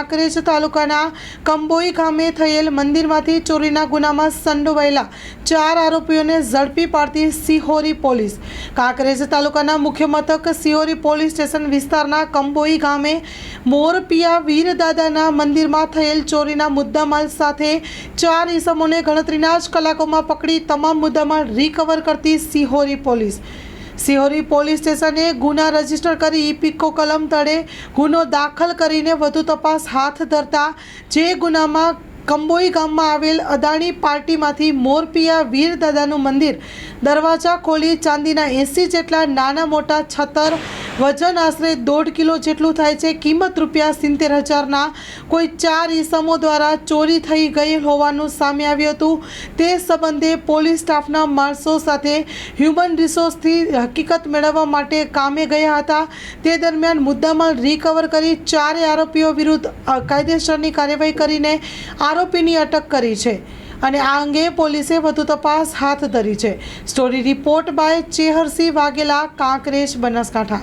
કાંકરેજ તાલુકાના કંબોઈ ગામે થયેલ મંદિરમાંથી ચોરીના ગુનામાં સંડોવાયેલા ચાર આરોપીઓને ઝડપી પાડતી સિહોરી પોલીસ. કાંકરેજ તાલુકાના મુખ્ય મથક સિહોરી પોલીસ સ્ટેશન વિસ્તારના કંબોઈ ગામે મોરપિયા વીરદાદાના મંદિરમાં થયેલ ચોરીના મુદ્દામાલ સાથે ચાર ઈસમોને ગણતરીના જ કલાકોમાં પકડી તમામ મુદ્દામાલ રિકવર કરતી સિહોરી પોલીસ. સિહોરી પોલીસ સ્ટેશને ગુના રજિસ્ટર કરી ઇપિકો કલમ તળે ગુનો દાખલ કરીને વધુ તપાસ હાથ ધરતા જે ગુનામાં કંબોઈ ગામમાં આવેલ અદાણી પાર્ટીમાંથી મોરપિયા વીર દાદાનું મંદિર દરવાજા ખોલી ચાંદીના એંસી જેટલા નાના મોટા છતર વજન આશરે દોઢ કિલો જેટલું થાય છે. કિંમત રૂપિયા સિત્તેર હજારના કોઈ ચાર ઈસમો દ્વારા ચોરી થઈ ગયેલ હોવાનું સામે આવ્યું હતું. તે સંબંધે પોલીસ સ્ટાફના માણસો સાથે હ્યુમન રિસોર્સથી હકીકત મેળવવા માટે કામે ગયા હતા. તે દરમિયાન મુદ્દામાલ રિકવર કરી ચારે આરોપીઓ વિરુદ્ધ કાયદેસરની કાર્યવાહી કરીને આરોપીની અટક કરી છે અને આ અંગે પોલીસે વધુ તપાસ હાથ ધરી છે. Story report by Chehersinh Vaghela, Kankrej, Banaskantha.